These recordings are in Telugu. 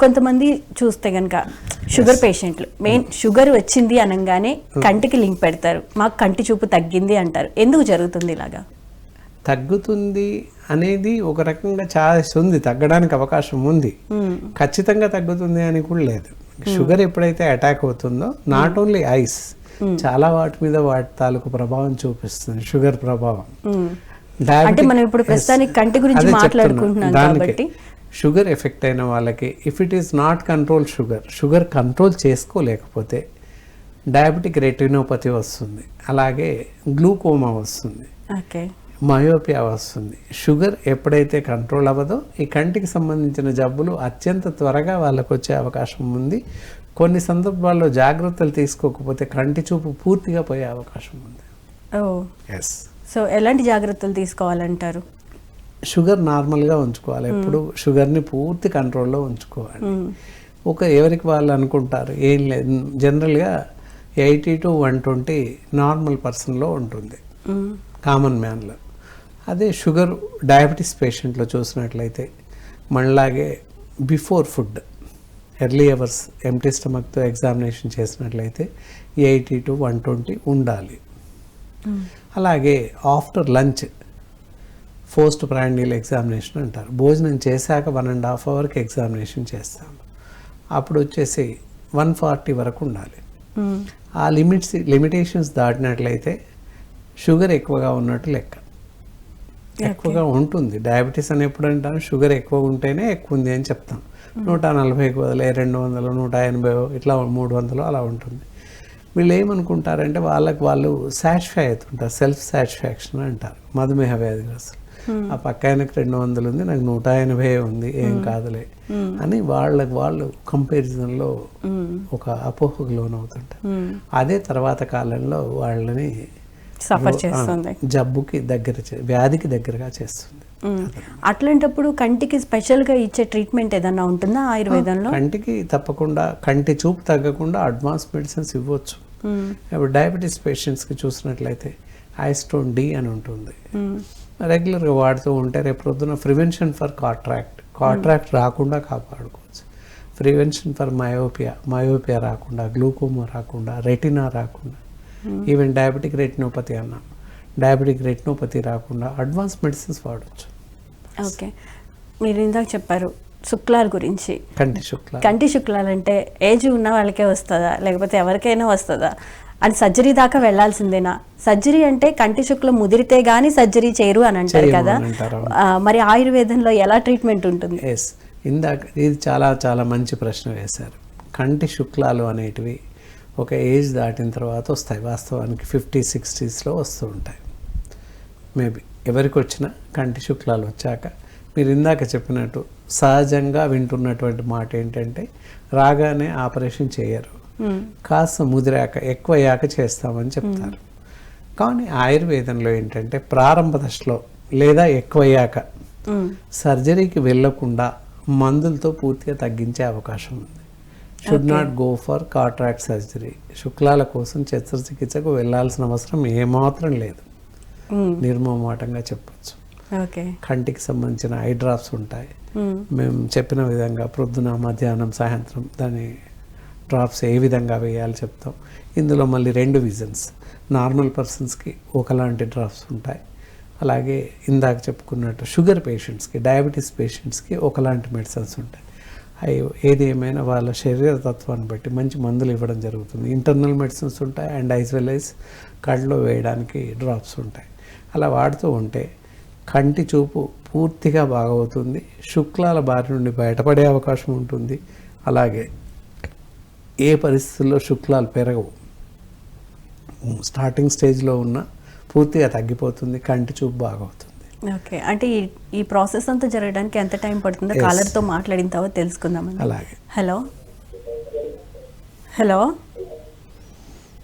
కొంతమంది చూస్తే గనక షుగర్ పేషెంట్లు. మెయిన్ షుగర్ వచ్చింది అనగానే కంటికి లింక్ పెడతారు. మాకు కంటి చూపు తగ్గింది అంటారు. ఎందుకు జరుగుతుంది ఇలాగా? తగ్గుతుంది అనేది ఒక రకంగా ఛాయిస్ ఉంది తగ్గడానికి అవకాశం ఉంది. ఖచ్చితంగా తగ్గుతుంది అని కూడా లేదు. షుగర్ ఎప్పుడైతే అటాక్ అవుతుందో నాట్ ఓన్లీ ఐస్ చాలా వాటి మీద వాటి తాలూకు ప్రభావం చూపిస్తుంది. షుగర్ ప్రభావం. అంటే మనం ఇప్పుడు ప్రస్తుతానికి. కంటి గురించి. మాట్లాడుకుంటున్నాం. కాబట్టి షుగర్ ఎఫెక్ట్ అయిన వాళ్ళకి if it is not control sugar sugar control చేసుకోలేకపోతే diabetic retinopathy వస్తుంది. అలాగే గ్లూకోమా వస్తుంది. ఓకే. మయోపియా వస్తుంది. షుగర్ ఎప్పుడైతే కంట్రోల్ అవ్వదో ఈ కంటికి సంబంధించిన జబ్బులు అత్యంత త్వరగా వాళ్ళకు వచ్చే అవకాశం ఉంది. కొన్ని సందర్భాల్లో జాగ్రత్తలు తీసుకోకపోతే కంటి చూపు పూర్తిగా పోయే అవకాశం ఉంది. ఎస్ సో ఎలాంటి జాగ్రత్తలు తీసుకోవాలంటారు? షుగర్ నార్మల్గా ఉంచుకోవాలి. ఎప్పుడు షుగర్ని పూర్తి కంట్రోల్లో ఉంచుకోవాలి. ఒక ఎవరికి వాళ్ళు అనుకుంటారు ఏం లేదు. జనరల్గా eighty to one twenty normal పర్సన్లో ఉంటుంది. కామన్ మ్యాన్లో. అదే షుగర్ డయాబెటీస్ పేషెంట్లో చూసినట్లయితే మనలాగే before food early hours empty స్టమక్తో examination చేసినట్లయితే ఎయిటీ టు వన్ ట్వంటీ ఉండాలి. అలాగే after lunch post prandial examination అంటారు. భోజనం చేశాక వన్ అండ్ హాఫ్ అవర్కి ఎగ్జామినేషన్ చేస్తాం. అప్పుడు వచ్చేసి వన్ ఫార్టీ వరకు ఉండాలి. ఆ లిమిట్స్ లిమిటేషన్స్ దాటినట్లయితే షుగర్ ఎక్కువగా ఉన్నట్టు లెక్క. ఎక్కువగా ఉంటుంది. డయాబెటీస్ అని ఎప్పుడు అంటాను షుగర్ ఎక్కువ ఉంటేనే ఎక్కువ ఉంది అని చెప్తాం. నూట నలభైకి వదిలే రెండు వందలు నూట ఎనభై ఇట్లా మూడు వందలు అలా ఉంటుంది. వీళ్ళు ఏమనుకుంటారంటే వాళ్ళకి వాళ్ళు సాటిస్ఫై అవుతుంటారు. సెల్ఫ్ సాటిస్ఫాక్షన్ అంటారు. మధుమేహ వ్యాధిగ్రస్తులు ఆ పక్క ఆయనకు రెండు వందలు ఉంది నాకు నూట ఎనభై ఉంది ఏం కాదులే. అని వాళ్ళకి వాళ్ళు కంపారిజన్లో ఒక అపోహకు లోనవుతుంటారు. అదే తర్వాత కాలంలో వాళ్ళని సఫర్ చేస్తుంది. జబ్బుకి దగ్గర వ్యాధికి దగ్గరగా చేస్తుంది. అట్లాంటప్పుడు కంటికి స్పెషల్గా ఇచ్చే ట్రీట్మెంట్ ఏదన్నా ఉంటుందా ఆయుర్వేదంలో? కంటికి తప్పకుండా కంటి చూపు తగ్గకుండా అడ్వాన్స్ మెడిసిన్స్ ఇవ్వచ్చు. ఇప్పుడు డయాబెటీస్ పేషెంట్స్కి చూసినట్లయితే ఐస్టోన్ డి అని ఉంటుంది. రెగ్యులర్గా వాడుతూ ఉంటే రేపు ప్రొద్దున ప్రివెన్షన్ ఫర్ కాట్రాక్ట్ కాట్రాక్ట్ రాకుండా కాపాడుకోవచ్చు. ప్రివెన్షన్ ఫర్ మయోపియా మయోపియా రాకుండా గ్లూకోమా రాకుండా రెటినా రాకుండా. ఈవెన్ డయాబెటిక్ రెటినోపతి అన్నాం డయాబెటిక్ రెటినోపతి రాకుండా అడ్వాన్స్ మెడిసిన్స్ వాడచ్చు. ఓకే. మీరు ఇందాక చెప్పారు శుక్లాల గురించి. కంటి శుక్ల కంటి శుక్లాలు అంటే ఏజ్ ఉన్న వాళ్ళకే వస్తుందా? లేకపోతే ఎవరికైనా వస్తుందా? అని సర్జరీ దాకా వెళ్ళాల్సిందేనా సర్జరీ అంటే కంటి శుక్లం ముదిరితే గానీ సర్జరీ చేయరు అని అంటారు కదా. మరి ఆయుర్వేదంలో ఎలా ట్రీట్మెంట్ ఉంటుంది? ఎస్. ఇందాక ఇది చాలా చాలా మంచి ప్రశ్న వేశారు. కంటి శుక్లాలు అనేటివి ఒక ఏజ్ దాటిన తర్వాత వస్తాయి. వాస్తవానికి ఫిఫ్టీ సిక్స్టీస్లో వస్తూ ఉంటాయి. మేబీ ఎవరికి వచ్చినా కంటి శుక్లాలు వచ్చాక మీరు ఇందాక చెప్పినట్టు సహజంగా వింటున్నటువంటి మాట ఏంటంటే రాగానే ఆపరేషన్ చేయరు. కాస్త ముదిరాక ఎక్కువ అయ్యాక చేస్తామని చెప్తారు కానీ ఆయుర్వేదంలో ఏంటంటే ప్రారంభ దశలో లేదా ఎక్కువ మ్మ్. సర్జరీకి వెళ్ళకుండా మందులతో పూర్తిగా తగ్గించే అవకాశం ఉంది should not go for cataract surgery శుక్లాల కోసం శస్త్రచికిత్సకు వెళ్ళాల్సిన అవసరం ఏమాత్రం లేదు మ్మ్. నిర్మమాటంగా చెప్పొచ్చు కంటికి సంబంధించిన ఐ డ్రాప్స్ ఉంటాయి మ్మ్. మేము చెప్పిన విధంగా ప్రొద్దున మధ్యాహ్నం సాయంత్రం దాని డ్రాప్స్ ఏ విధంగా వేయాలి చెప్తాం. ఇందులో మళ్ళీ రెండు విజన్స్. నార్మల్ పర్సన్స్కి ఒకలాంటి డ్రాప్స్ ఉంటాయి. అలాగే ఇందాక చెప్పుకున్నట్టు షుగర్ పేషెంట్స్కి డయాబెటీస్ పేషెంట్స్కి ఒకలాంటి మెడిసిన్స్ ఉంటాయి. అవి ఏది ఏమైనా వాళ్ళ శరీర తత్వాన్ని బట్టి మంచి మందులు ఇవ్వడం జరుగుతుంది. ఇంటర్నల్ మెడిసిన్స్ ఉంటాయి అండ్ ఐజ్ వెల్ యాజ్ కళ్ళలో వేయడానికి డ్రాప్స్ ఉంటాయి. అలా వాడుతూ ఉంటే కంటి చూపు పూర్తిగా బాగవుతుంది. శుక్లాల బారి నుండి బయటపడే అవకాశం ఉంటుంది. అలాగే ఏ పరిస్థితుల్లో శుక్లాలు పెరగవు. స్టార్టింగ్ స్టేజ్లో ఉన్న పూర్తిగా తగ్గిపోతుంది కంటి చూపు బాగవుతుంది. ఓకే. అంటే ఈ ఈ ప్రాసెస్ అంతా జరగడానికి ఎంత టైం పడుతుందో. కాలర్తో మాట్లాడిన తర్వాత తెలుసుకుందామండి అలాగే. హలో. హలో.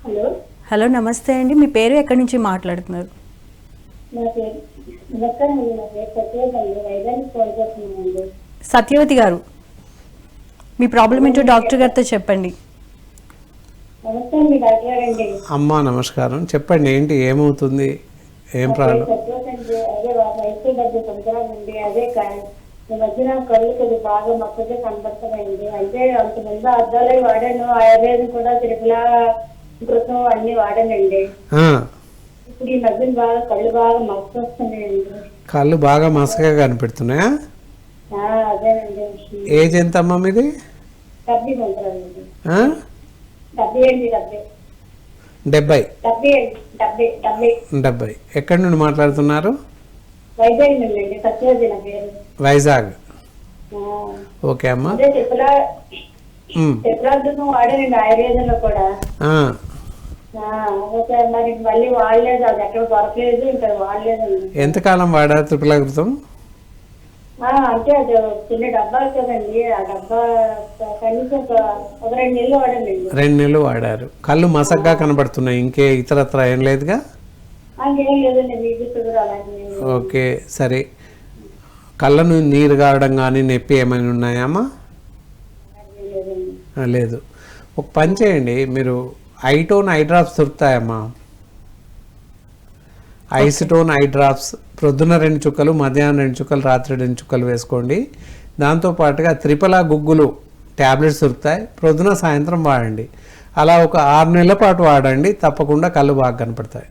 హలో. హలో నమస్తే అండి. మీ పేరు ఎక్కడి నుంచి మాట్లాడుతున్నారు? సత్యవతి గారు మీ ప్రాబ్లం ఏంటో డాక్టర్ గారితో చెప్పండి. అమ్మా నమస్కారం. చెప్పండి ఏంటి ఏమవుతుంది? ఏం ప్రాబ్లం? అదే ఈ మధ్యన కళ్ళు కొద్దిగా బాగా అంటే అంతకుముందు అద్దాలు వాడాను ఆయుర్వేదం కూడా తిరుపల కృతం అన్ని వాడానండి. ఇప్పుడు ఈ మధ్యన బాగా కళ్ళు బాగా వస్తున్నాయండి కళ్ళు బాగా మసకగా కనిపెడుతున్నాయా? ఆ, అదేనండి. ఏజ్ ఎంత అమ్మా మీది? డబ్బీ? డబ్బీ ఎక్కడి నుండి మాట్లాడుతున్నారు? వైజాగ్ ఓకే అమ్మా. తిరుపల ఆయుర్వేదంలో కూడా. మరి మళ్ళీ అంటే అది చిన్న కదండి ఆ డబ్బా కనీసం ఒక రెండు నెలలు రెండు నెలలు వాడారు. కళ్ళు మసగ్గా కనబడుతున్నాయి ఇంకే ఇతరత్ర ఏం లేదుగా? ఓకే సరే. కళ్ళను నీరు గారడం కానీ నొప్పి ఏమైనా ఉన్నాయా అమ్మా? లేదండి. ఆ, లేదు. ఒక పని చేయండి మీరు ఐటోన్ ఐ డ్రాప్స్ దొరుకుతాయమ్మా. ఐసిటోన్ ఐ డ్రాప్స్ ప్రొద్దున రెండు చుక్కలు మధ్యాహ్నం రెండు చుక్కలు రాత్రి రెండు చుక్కలు వేసుకోండి. దాంతోపాటుగా త్రిపలా గుగ్గులు ట్యాబ్లెట్స్ దొరుకుతాయి. ప్రొద్దున సాయంత్రం వాడండి. అలా ఒక ఆరు నెలల పాటు వాడండి. తప్పకుండా కళ్ళు బాగా కనపడతాయి.